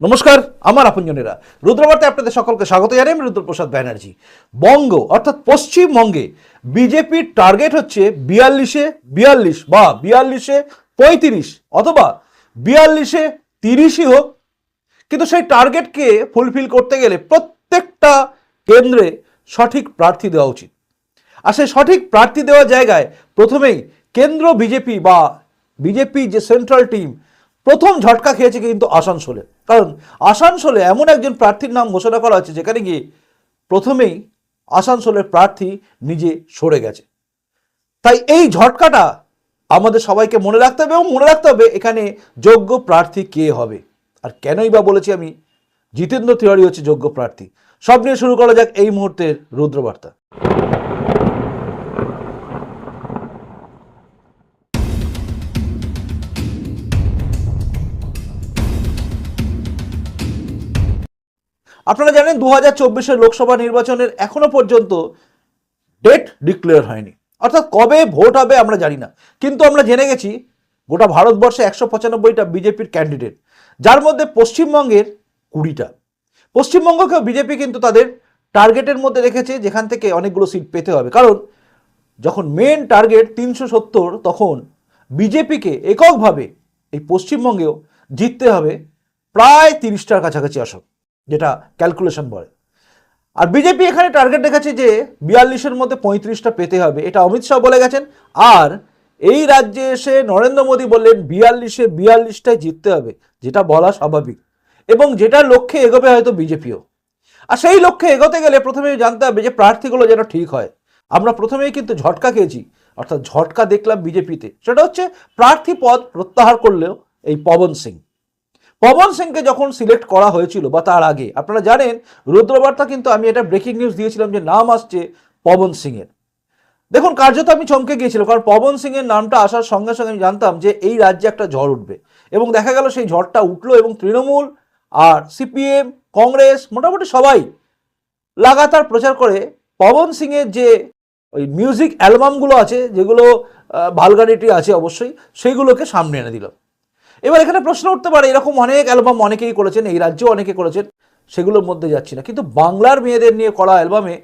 নমস্কার, আমার আপনজনেরা। রুদ্রবার্তে আপনাদের সকলকে স্বাগত জানাই আমি রুদ্রপ্রসাদ ব্যানার্জি। বঙ্গ, অর্থাৎ পশ্চিমবঙ্গে বিজেপির টার্গেট হচ্ছে বিয়াল্লিশে বিয়াল্লিশ বা বিয়াল্লিশে পঁয়ত্রিশ অথবা বিয়াল্লিশে তিরিশই হোক। কিন্তু সেই টার্গেটকে ফুলফিল করতে গেলে প্রত্যেকটা কেন্দ্রে সঠিক প্রার্থী দেওয়া উচিত। আর সেই সঠিক প্রার্থী দেওয়ার জায়গায় প্রথমেই কেন্দ্র বিজেপি বা বিজেপি যে সেন্ট্রাল টিম প্রথম ঝটকা খেয়েছে কিন্তু আসানসোলে। কারণ আসানসোলে এমন একজন প্রার্থীর নাম ঘোষণা করা হচ্ছে যেখানে গিয়ে প্রথমেই আসানসোলের প্রার্থী নিজে সরে গেছে। তাই এই ঝটকাটা আমাদের সবাইকে মনে রাখতে হবে এবং মনে রাখতে হবে এখানে যোগ্য প্রার্থী কে হবে। আর কেনই বা বলেছি আমি, জিতেন্দ্র তিওয়ারি হচ্ছে যোগ্য প্রার্থী। সব নিয়ে শুরু করা যাক এই মুহূর্তের রুদ্রবার্তা। আপনারা জানেন দু হাজার লোকসভা নির্বাচনের এখনও পর্যন্ত ডেট ডিক্লেয়ার হয়নি। অর্থাৎ কবে ভোট হবে আমরা জানি না। কিন্তু আমরা জেনে গেছি গোটা ভারতবর্ষে একশো পঁচানব্বইটা বিজেপির ক্যান্ডিডেট, যার মধ্যে পশ্চিমবঙ্গের কুড়িটা। পশ্চিমবঙ্গকেও বিজেপি কিন্তু তাদের টার্গেটের মধ্যে রেখেছে, যেখান থেকে অনেকগুলো সিট পেতে হবে। কারণ যখন মেন টার্গেট তিনশো সত্তর, তখন বিজেপিকে এককভাবে এই পশ্চিমবঙ্গেও জিততে হবে প্রায় তিরিশটার কাছাকাছি আসন। যেটা ক্যালকুলেশন বলে। আর বিজেপি এখানে টার্গেট রেখেছে যে বিয়াল্লিশের মধ্যে পঁয়ত্রিশটা পেতে হবে, এটা অমিত শাহ বলে গেছেন। আর এই রাজ্যে এসে নরেন্দ্র মোদী বললেন, বিয়াল্লিশে বিয়াল্লিশটায় জিততে হবে, যেটা বলা স্বাভাবিক। এবং যেটার লক্ষ্যে এগোবে হয়তো বিজেপিও আর সেই লক্ষ্যে এগোতে গেলে প্রথমে জানতে হবে যে প্রার্থীগুলো যেন ঠিক হয়। আমরা প্রথমেই কিন্তু ঝটকা খেয়েছি, অর্থাৎ ঝটকা দেখলাম বিজেপিতে সেটা হচ্ছে প্রার্থী পদ প্রত্যাহার করলেও এই পবন সিং। পবন সিংকে যখন সিলেক্ট করা হয়েছিল বা তার আগে, আপনারা জানেন, রুদ্রবার্তা কিন্তু আমি এটা ব্রেকিং নিউজ দিয়েছিলাম যে নাম আসছে পবন সিংয়ের। দেখুন, কার্যত আমি চমকে গিয়েছিলাম, কারণ পবন সিংয়ের নামটা আসার সঙ্গে সঙ্গে আমি জানতাম যে এই রাজ্যে একটা ঝড় উঠবে। এবং দেখা গেল সেই ঝড়টা উঠল এবং তৃণমূল আর সিপিএম, কংগ্রেস মোটামুটি সবাই লাগাতার প্রচার করে পবন সিংয়ের যে ওই মিউজিক অ্যালবামগুলো আছে, যেগুলো ভালগারিটি আছে অবশ্যই, সেইগুলোকে সামনে এনে দিল। এবার এখানে প্রশ্ন উঠতে পারে, এরকম অনেক অ্যালবাম অনেকেই করেছেন, এই রাজ্যেও অনেকে করেছেন, সেগুলোর মধ্যে যাচ্ছি না। কিন্তু বাংলার মেয়েদের নিয়ে করা অ্যালবামে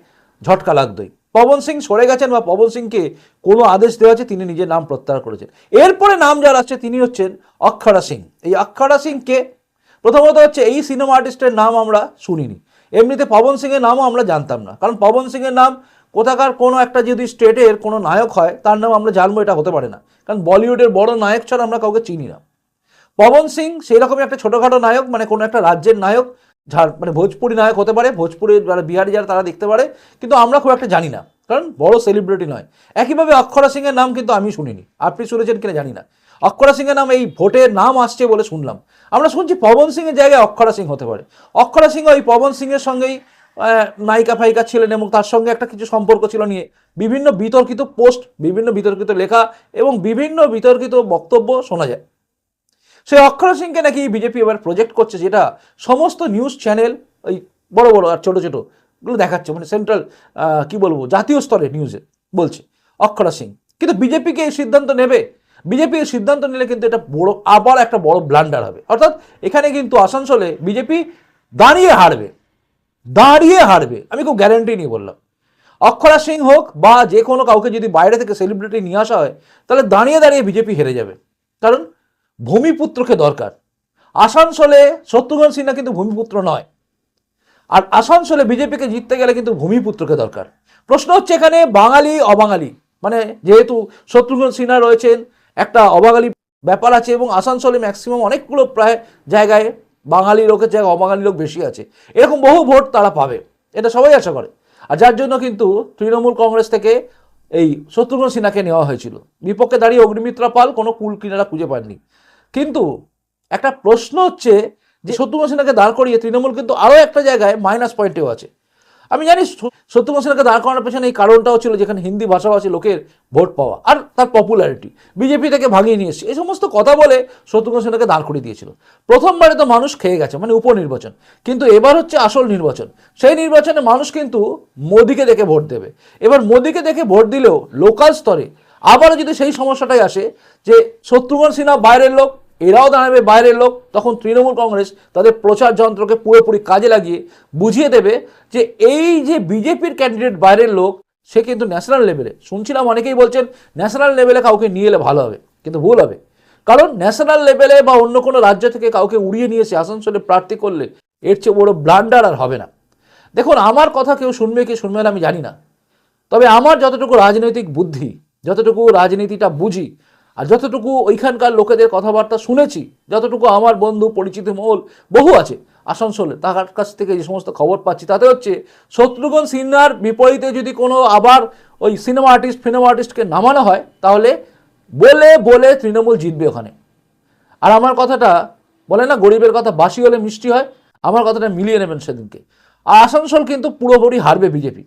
ঝটকা লাগতোই। পবন সিং সরে গেছেন বা পবন সিংকে কোনো আদেশ দেওয়া আছে, তিনি নিজের নাম প্রত্যাহার করেছেন। এরপরে নাম যার আসছে, তিনি হচ্ছেন অক্ষরা সিং। এই অক্ষরা সিংকে প্রথমত হচ্ছে, এই সিনেমা আর্টিস্টের নাম আমরা শুনিনি। এমনিতে পবন সিংয়ের নামও আমরা জানতাম না। কারণ পবন সিংয়ের নাম কোথাকার কোনো একটা যদি স্টেটের কোনো নায়ক হয়, তার নাম আমরা জানব, এটা হতে পারে না। কারণ বলিউডের বড় নায়ক ছাড়া আমরা কাউকে চিনি না। পবন সিং, সেই রকমই একটা ছোটোখাটো নায়ক মানে কোনো একটা রাজ্যের নায়ক, ঝাড় মানে ভোজপুরি নায়ক হতে পারে ভোজপুরের যারা বিহারি যারা তারা দেখতে পারে, কিন্তু আমরা খুব একটা জানি না, কারণ বড় সেলিব্রিটি নয়। একইভাবে অক্ষরা সিংয়ের নাম কিন্তু আমি শুনিনি, আপনি শুনেছেন কিনা জানি না। অক্ষরা সিংয়ের নাম এই ভোটের নাম আসছে বলে শুনলাম। আমরা শুনছি পবন সিংয়ের জায়গায় অক্ষরা সিং হতে পারে। অক্ষরা সিং ওই পবন সিংয়ের সঙ্গেই নায়িকা ফাইকা ছিলেন এবং তার সঙ্গে একটা কিছু সম্পর্ক ছিল নিয়ে বিভিন্ন বিতর্কিত পোস্ট বিভিন্ন বিতর্কিত লেখা এবং বিভিন্ন বিতর্কিত বক্তব্য শোনা যায়। সেই অক্ষর সিংকে নাকি বিজেপি এবার প্রজেক্ট করছে, যেটা সমস্ত নিউজ চ্যানেল ওই বড় বড় আর ছোটো ছোটগুলো দেখাচ্ছে মানে সেন্ট্রাল কি বলব, জাতীয় স্তরে নিউজে বলছে অক্ষরা সিং। কিন্তু বিজেপিকে এই সিদ্ধান্ত নেবে? বিজেপি এই সিদ্ধান্ত নিলে কিন্তু এটা বড়, আবার একটা বড় ব্লান্ডার হবে। অর্থাৎ এখানে কিন্তু আসানসোলে বিজেপি দাঁড়িয়ে হারবে দাঁড়িয়ে হারবে, আমি খুব গ্যারেন্টি নিয়ে বললাম। অক্ষরা সিং হোক বা যে কোনো কাউকে যদি বাইরে থেকে সেলিব্রিটি নিয়ে আসা হয়, তাহলে দাঁড়িয়ে দাঁড়িয়ে বিজেপি হেরে যাবে। কারণ ভূমিপুত্রকে দরকার। আসানসোলে শত্রুঘ্ন সিনহা কিন্তু ভূমিপুত্র নয়। আর আসানসোলে বিজেপিকে জিততে গেলে কিন্তু ভূমিপুত্রকে দরকার। প্রশ্ন হচ্ছে এখানে বাঙালি, অবাঙালি? মানে যেহেতু শত্রুঘ্ন সিনহা রয়েছেন, একটা অবাঙালি ব্যাপার আছে এবং আসানসোলে ম্যাক্সিমাম অনেকগুলো প্রায় জায়গায় বাঙালি লোকের জায়গায় অবাঙালি লোক বেশি আছে। এরকম বহু ভোট তারা পাবে। এটা সবাই আশা করে। আর যার জন্য কিন্তু তৃণমূল কংগ্রেস থেকে এই শত্রুঘ্ন সিনহাকে নেওয়া হয়েছিল। বিপক্ষে দাঁড়িয়ে অগ্নিমিত্রা পাল কোনো কুল কিনারা খুঁজে পাননি। কিন্তু একটা প্রশ্ন হচ্ছে যে শত্রুঘ্ন সিনহাকে দাঁড় করিয়ে তৃণমূল কিন্তু আরও একটা জায়গায় মাইনাস পয়েন্টেও আছে। আমি জানি শ- শত্রুঘ্ন সিনহাকে দাঁড় করানোর পেছনে এই কারণটাও ছিল যেখানে হিন্দি ভাষাভাষী লোকের ভোট পাওয়া আর তার পপুলারিটি বিজেপি থেকে ভাঙিয়ে নিয়ে এসছে। এই সমস্ত কথা বলে শত্রুঘ্ন সিনহাকে দাঁড় করিয়ে দিয়েছিল। প্রথমবারে তো মানুষ খেয়ে গেছে মানে উপনির্বাচন। কিন্তু এবার হচ্ছে আসল নির্বাচন। সেই নির্বাচনে মানুষ কিন্তু মোদিকে দেখে ভোট দেবে। এবার মোদিকে দেখে ভোট দিলেও লোকাল স্তরে আবারও যদি সেই সমস্যাটাই আসে যে শত্রুঘ্ন সিনহা বাইরের লোক, এরাও দাঁড়াবে বাইরের লোক, তখন তৃণমূল কংগ্রেস তাদের প্রচার যন্ত্রকে পুরোপুরি কাজে লাগিয়ে বুঝিয়ে দেবে যে এই যে বিজেপির ক্যান্ডিডেট বাইরের লোক, সে কিন্তু ন্যাশনাল লেভেলে শুনছিলাম অনেকেই বলছেন ন্যাশনাল লেভেলে কাউকে নিয়ে এলে ভালো হবে, কিন্তু ভুল হবে। কারণ ন্যাশনাল লেভেলে বা অন্য কোনো রাজ্য থেকে কাউকে উড়িয়ে নিয়ে এসে আসানসোলে প্রার্থী করলে, এর চেয়ে বড় ব্লান্ডার আর হবে না। দেখুন, আমার কথা কেউ শুনবে কি শুনবে না আমি জানি না। তবে আমার যতটুকু রাজনৈতিক বুদ্ধি যতটুকু রাজনীতিটা বুঝি আর যতটুকু ওইখানকার লোকেদের কথাবার্তা শুনেছি, যতটুকু আমার বন্ধু পরিচিত মহল বহু আছে আসানসোলে তার কাছ থেকে যে সমস্ত খবর পাচ্ছি, তাতে হচ্ছে শত্রুঘ্ন সিনহার বিপরীতে যদি কোনো আবার ওই সিনেমা আর্টিস্ট ফিনেমা আর্টিস্টকে নামানো হয়, তাহলে বলে বলে তৃণমূল জিতবে ওখানে। আর আমার কথাটা বলে না, গরিবের কথা বাসি হলে মিষ্টি হয়, আমার কথাটা মিলিয়ে নেবেন সেদিনকে। আর আসানসোল কিন্তু পুরোপুরি হারবে বিজেপি।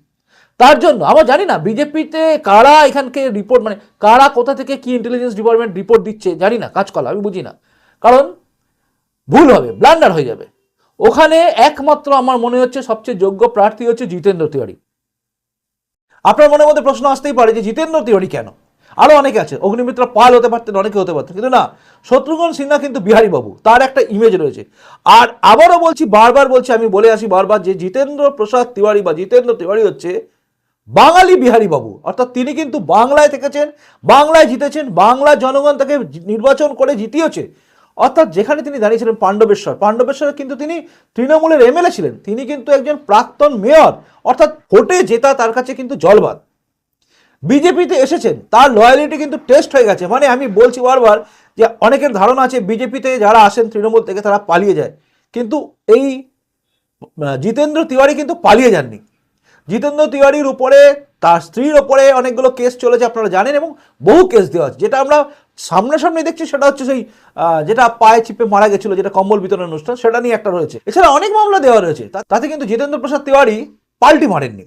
তার জন্য, আমরা জানি না, বিজেপিতে কারা এখানকে রিপোর্ট মানে কারা কোথা থেকে কি ইন্টেলিজেন্স ডিপার্টমেন্ট রিপোর্ট দিচ্ছে, জানি না কাজকলা আমি বুঝি না। কারণ ভুল হবে ব্লান্ডার হয়ে যাবে। ওখানে একমাত্র আমার মনে হচ্ছে সবচেয়ে যোগ্য প্রার্থী হচ্ছে জিতেন্দ্র তিওয়ারি। আপনার মনের মধ্যে প্রশ্ন আসতেই পারে যে জিতেন্দ্র তিওয়ারি কেন? আরও অনেকে আছে, অগ্নিমিত্র পাল হতে পারতেন, অনেকে হতে পারতেন, কিন্তু না, শত্রুঘ্ন সিনহা কিন্তু বিহারী বাবু তার একটা ইমেজ রয়েছে। আর আবারও বলছি, বারবার বলছি, আমি বলে আসি বারবার যে জিতেন্দ্র প্রসাদ তিওয়ারি বা জিতেন্দ্র তিওয়ারি হচ্ছে বাঙালি বিহারী বাবু। অর্থাৎ তিনি কিন্তু বাংলায় থেকেছেন, বাংলায় জিতেছেন, বাংলা জনগণ তাকে নির্বাচন করে জিতিয়েছে। অর্থাৎ যেখানে তিনি দাঁড়িয়েছিলেন পাণ্ডবেশ্বর, পাণ্ডবেশ্বরে কিন্তু তিনি তৃণমূলের এমএলএ ছিলেন। তিনি কিন্তু একজন প্রাক্তন মেয়র, অর্থাৎ ভোটে জেতা তার কাছে কিন্তু জলবাদ। বিজেপিতে এসেছেন, তার লয়ালিটি কিন্তু টেস্ট হয়ে গেছে। মানে আমি বলছি বারবার যে অনেকের ধারণা আছে, বিজেপিতে যারা আসেন তৃণমূল থেকে তারা পালিয়ে যায়। কিন্তু এই জিতেন্দ্র তিওয়ারি কিন্তু পালিয়ে যাননি। জিতেন্দ্র তিওয়ারির উপরে, তার স্ত্রীর ওপরে অনেকগুলো কেস চলেছে, আপনারা জানেন, এবং বহু কেস দেওয়া আছে। যেটা আমরা সামনাসামনি দেখছি, সেটা হচ্ছে সেই যেটা পায়ে চিপে মারা গেছিল, যেটা কম্বল বিতরণ অনুষ্ঠান, সেটা নিয়ে একটা রয়েছে। এছাড়া অনেক মামলা দেওয়া রয়েছে। তাতে কিন্তু জিতেন্দ্র প্রসাদ তিওয়ারি পাল্টি মারেননি।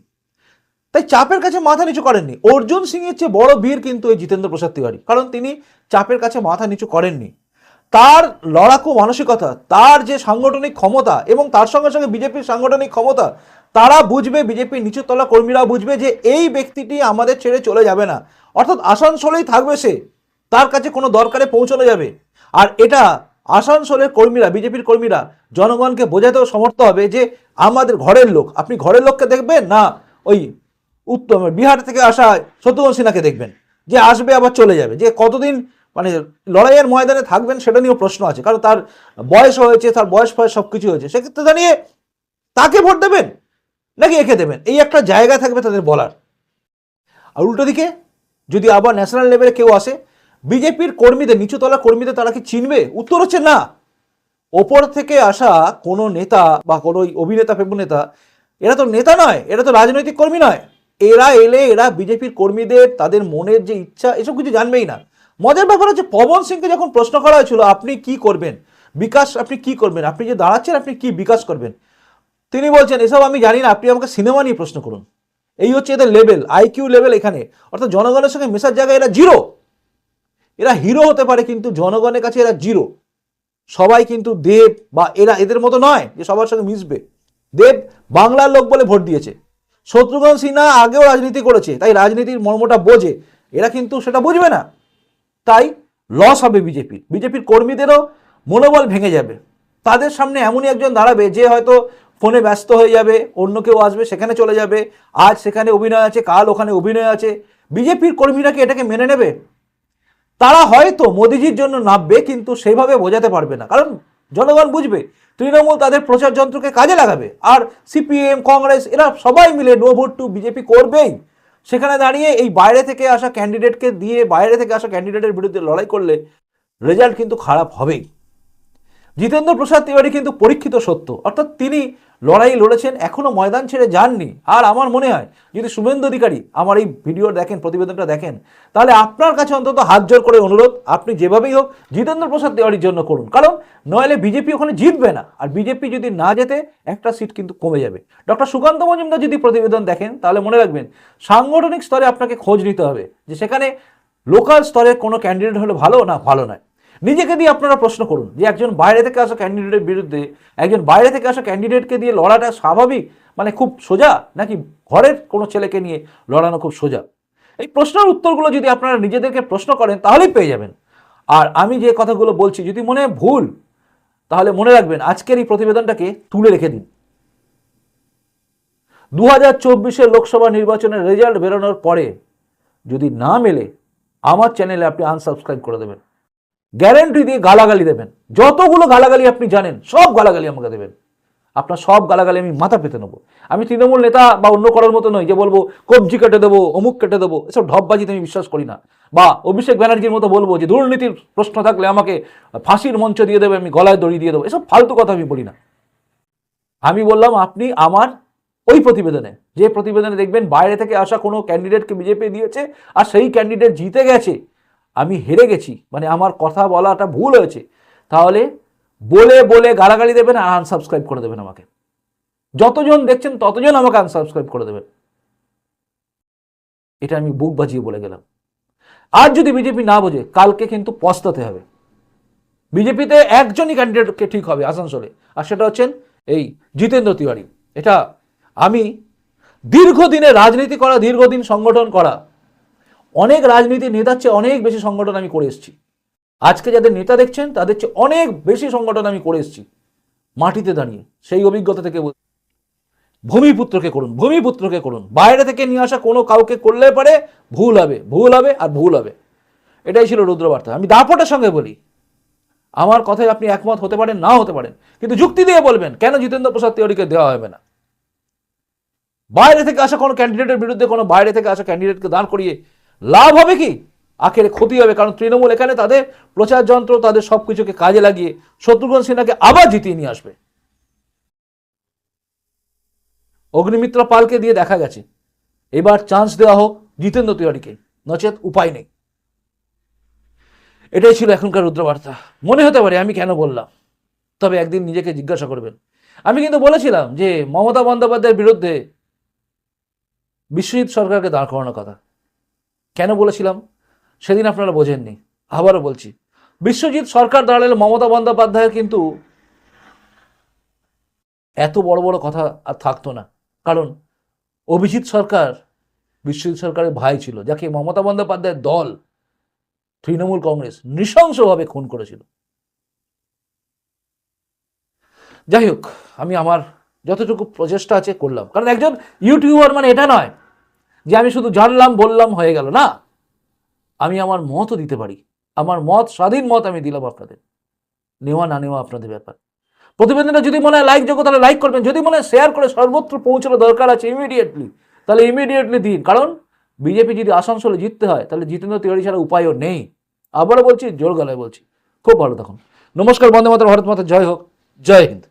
তাই চাপের কাছে মাথা নিচু করেননি। অর্জুন সিং এর চেয়ে বড় বীর কিন্তু এই জিতেন্দ্র প্রসাদ তিওয়ারি, কারণ তিনি চাপের কাছে মাথা নিচু করেননি। তার লড়াকু মানসিকতা, তার যে সাংগঠনিক ক্ষমতা, এবং তার সঙ্গে সঙ্গে বিজেপির সাংগঠনিক ক্ষমতা তারা বুঝবে, বিজেপির নিচুতলা কর্মীরা বুঝবে যে এই ব্যক্তিটি আমাদের ছেড়ে চলে যাবে না। অর্থাৎ আসানসোলেই থাকবে সে, তার কাছে কোনো দরকারে পৌঁছানো যাবে। আর এটা আসানসোলের কর্মীরা, বিজেপির কর্মীরা, জনগণকে বোঝাতেও সমর্থ হবে যে আমাদের ঘরের লোক, আপনি ঘরের লোককে দেখবেন না ওই উত্তম, বিহার থেকে আসা শত্রুঘ্ন সিনহাকে দেখবেন? যে আসবে, আবার চলে যাবে। যে কতদিন মানে লড়াইয়ের ময়দানে থাকবেন সেটা নিয়েও প্রশ্ন আছে। কারণ তার বয়স হয়েছে, তার বয়স ফয়স সব কিছু হয়েছে। সেক্ষেত্রে দাঁড়িয়ে তাকে ভোট দেবেন? নাকি একে দেবেন? এই একটা জায়গা থাকবে তাদের বলার। আর উল্টো দিকে, যদি আবার ন্যাশনাল লেভেলে কেউ আসে, বিজেপির কর্মীদের, নিচুতলা কর্মীদের তারা কি চিনবে? উত্তর হচ্ছে না। ওপর থেকে আসা কোনো নেতা বা কোনো অভিনেতা অভিনেতা ফেবনেতা এরা তো নেতা নয়, এরা তো রাজনৈতিক কর্মী নয়। এরা এলে এরা বিজেপির কর্মীদের, তাদের মনের যে ইচ্ছা, এসব কিছু জানবেই না। মজার ব্যাপার হচ্ছে, পবন সিংকে যখন প্রশ্ন করা হয়েছিল, আপনি কি করবেন? বিকাশ, আপনি কি করবেন? আপনি যে দাঁড়াচ্ছেন, আপনি কি বিকাশ করবেন? তিনি বলছেন, এসব আমি জানি না, আপনি আমাকে সিনেমা নিয়ে প্রশ্ন করুন। এই হচ্ছে এদের লেভেল আইকিউ লেভেল এখানে। অর্থাৎ জনগণের সঙ্গে মেশার জায়গায় এরা জিরো। এরা হিরো হতে পারে, কিন্তু জনগণের কাছে এরা জিরো। সবাই কিন্তু দেব বা এরা এদের মতো নয় যে সবার সঙ্গে মিশবে। দেব বাংলার লোক বলে ভোট দিয়েছে। শত্রুঘ্ন সিনহা আগেও রাজনীতি করেছে, তাই রাজনীতির মর্মটা বোঝে। এরা কিন্তু সেটা বুঝবে না। তাই লস হবে বিজেপির। বিজেপির কর্মীদেরও মনোবল ভেঙে যাবে। তাদের সামনে এমনই একজন দাঁড়াবে যে হয়তো ফোনে ব্যস্ত হয়ে যাবে, অন্য কেউ আসবে, সেখানে চলে যাবে। আজ সেখানে অভিনয় আছে, কাল ওখানে অভিনয় আছে। বিজেপির কর্মীরা কি এটাকে মেনে নেবে? তারা হয়তো মোদিজির জন্য নামবে, কিন্তু সেইভাবে বোঝাতে পারবে না। কারণ জনগণ বুঝবে, তৃণমূল তাদের প্রচার যন্ত্রকে কাজে লাগাবে। আর সিপিএম, কংগ্রেস, এরা সবাই মিলে নো ভোট টু বিজেপি করবেই। সেখানে দাঁড়িয়ে এই বাইরে থেকে আসা ক্যান্ডিডেটকে দিয়ে, বাইরে থেকে আসা ক্যান্ডিডেটের বিরুদ্ধে লড়াই করলে রেজাল্ট কিন্তু খারাপ হবেই। জিতেন্দ্র প্রসাদ তিওয়ারি কিন্তু পরীক্ষিত সত্য। অর্থাৎ তিনি লড়াই লড়েছেন, এখনও ময়দান ছেড়ে যাননি। আর আমার মনে হয়, যদি শুভেন্দু অধিকারী আমার এই ভিডিও দেখেন, প্রতিবেদনটা দেখেন, তাহলে আপনার কাছে অন্তত হাত জোর করে অনুরোধ, আপনি যেভাবেই হোক জিতেন্দ্র প্রসাদ তিওয়ারির জন্য করুন। কারণ নইলে বিজেপি ওখানে জিতবে না। আর বিজেপি যদি না যেতে একটা সিট কিন্তু কমে যাবে। ডক্টর সুকান্ত মজুমদার যদি প্রতিবেদন দেখেন, তাহলে মনে রাখবেন, সাংগঠনিক স্তরে আপনাকে খোঁজ নিতে হবে যে সেখানে লোকাল স্তরের কোনো ক্যান্ডিডেট হলে ভালো না ভালো নয়। নিজেকে দিয়ে আপনারা প্রশ্ন করুন যে একজন বাইরে থেকে আসা ক্যান্ডিডেটের বিরুদ্ধে, একজন বাইরে থেকে আসা ক্যান্ডিডেটকে দিয়ে লড়াটা স্বাভাবিক? মানে খুব সোজা নাকি ঘরের কোনো ছেলেকে নিয়ে লড়ানো খুব সোজা? এই প্রশ্নের উত্তরগুলো যদি আপনারা নিজেদেরকে প্রশ্ন করেন, তাহলেই পেয়ে যাবেন। আর আমি যে কথাগুলো বলছি, যদি মনে ভুল, তাহলে মনে রাখবেন, আজকের এই প্রতিবেদনটাকে তুলে রেখে দিন। দু হাজার চব্বিশের লোকসভা নির্বাচনের রেজাল্ট বেরোনোর পরে যদি না মেলে, আমার চ্যানেলে আপনি আনসাবস্ক্রাইব করে দেবেন। গ্যারেন্টি দিয়ে গালাগালি দেবেন। যতগুলো গালাগালি আপনি জানেন, সব গালাগালি আমাকে দেবেন। আপনার সব গালাগালি আমি মাথা পেতে নেব। আমি তৃণমূল নেতা বা অন্য করার মতো নয় যে বলব, কবজি কেটে দেবো, অমুক কেটে দেবো, এসব ঢপবাজিতে আমি বিশ্বাস করি না। বা অভিষেক ব্যানার্জির মতো বলব যে, দুর্নীতির প্রশ্ন থাকলে আমাকে ফাঁসির মঞ্চ দিয়ে দেবে, আমি গলায় দড়ি দিয়ে দেবো। এসব ফালতু কথা আমি বলি না। আমি বললাম, আপনি আমার ওই প্রতিবেদনে, যে প্রতিবেদনে দেখবেন বাইরে থেকে আসা কোনো ক্যান্ডিডেটকে বিজেপি দিয়েছে, আর সেই ক্যান্ডিডেট জিতে গেছে। আমি হেরে গেছি মানে আমার কথা বলাটা ভুল হয়েছে। তাহলে বলে বলে গালাগালি দেবেন আর আনসাবস্ক্রাইব করে দেবেন আমাকে। যতজন দেখছেন ততজন আমাকে আনসাবস্ক্রাইব করে দেবেন। এটা আমি বুক বাজিয়ে বলে গেলাম। আর যদি বিজেপি না বোঝে, কালকে কিন্তু পস্তাতে হবে। বিজেপিতে একজনই ক্যান্ডিডেটকে ঠিক হবে আসানসোলে, আর সেটা হচ্ছেন এই জিতেন্দ্র তিওয়ারি। এটা আমি দীর্ঘদিনে রাজনীতি করা, দীর্ঘদিন সংগঠন করা অনেক রাজনীতি নেতার চেয়ে অনেক বেশি সংগঠন আমি করে এসেছি। আজকে যাদের নেতা দেখছেন, তাদের চেয়ে অনেক বেশি সংগঠন আমি করে এসেছি। মাটিতে দাঁড়িয়ে, সেই অভিজ্ঞতা থেকে ভূমিপুত্রকে করুন ভূমিপুত্রকে করুন। বাইরে থেকে নিয়ে আসা কোনো কাউকে করলে পারে ভুল হবে ভুল হবে আর ভুল হবে। এটাই ছিল রুদ্রবার্তা। আমি দাপটের সঙ্গে বলি, আমার কথায় আপনি একমত হতে পারেন, না হতে পারেন, কিন্তু যুক্তি দিয়ে বলবেন, কেন জিতেন্দ্র প্রসাদ তিওয়ারিকে দেওয়া হবে না? বাইরে থেকে আসা কোনো ক্যান্ডিডেটের বিরুদ্ধে কোনো বাইরে থেকে আসা ক্যান্ডিডেটকে দাঁড় করিয়ে লাভ হবে কি? আখেরে ক্ষতি হবে, কারণ তৃণমূল এখানে তাদের প্রচার যন্ত্র, তাদের সব কিছুকে কাজে লাগিয়ে শত্রুঘ্ন সিনহাকে আবার জিতিয়ে নিয়ে আসবে। অগ্নিমিত্র পালকে দিয়ে দেখা গেছে। এবার চান্স দেওয়া হোক জিতেন্দ্র তিওয়ারিকে। নচেত উপায় নেই। এটাই ছিল এখনকার রুদ্রবার্তা। মনে হতে পারে আমি কেন বললাম, তবে একদিন নিজেকে জিজ্ঞাসা করবেন। আমি কিন্তু বলেছিলাম যে মমতা বন্দ্যোপাধ্যায়ের বিরুদ্ধে বিশ্বজিৎ সরকারকে দাঁড় করানোর কথা। কেন বলেছিলাম? সেদিন আপনারা বোঝেননি। আবারও বলছি, বিশ্বজিৎ সরকার দাঁড়ালে মমতা বন্দ্যোপাধ্যায়ের কিন্তু এত বড় বড় কথা আর থাকতো না। কারণ অভিজিৎ সরকার, বিশ্বজিৎ সরকারের ভাই ছিল, যাকে মমতা বন্দ্যোপাধ্যায়ের দল তৃণমূল কংগ্রেস নৃশংসভাবে খুন করেছিল। যাই হোক, আমি আমার যতটুকু প্রচেষ্টা আছে করলাম। কারণ একজন ইউটিউবার মানে এটা নয় যে আমি শুধু জানলাম, বললাম, হয়ে গেল। না, আমি আমার মতও দিতে পারি। আমার মত, স্বাধীন মত আমি দিলাম আপনাদের। নেওয়া, না নেওয়া আপনাদের ব্যাপার। প্রতিবেদনটা যদি মনে হয় লাইক যোগ্য, তাহলে লাইক করবেন। যদি মনে হয় শেয়ার করে সর্বত্র পৌঁছানো দরকার আছে ইমিডিয়েটলি তাহলে ইমিডিয়েটলি দিন। কারণ বিজেপি যদি আসানসোলে জিততে হয়, তাহলে জিতেন্দ্র তিওয়ারি ছাড়া উপায়ও নেই। আবারও বলছি, জোর গলায় বলছি। খুব ভালো তখন নমস্কার, বন্দে মাতার ভারত মাতা, জয় হোক। জয় হিন্দ।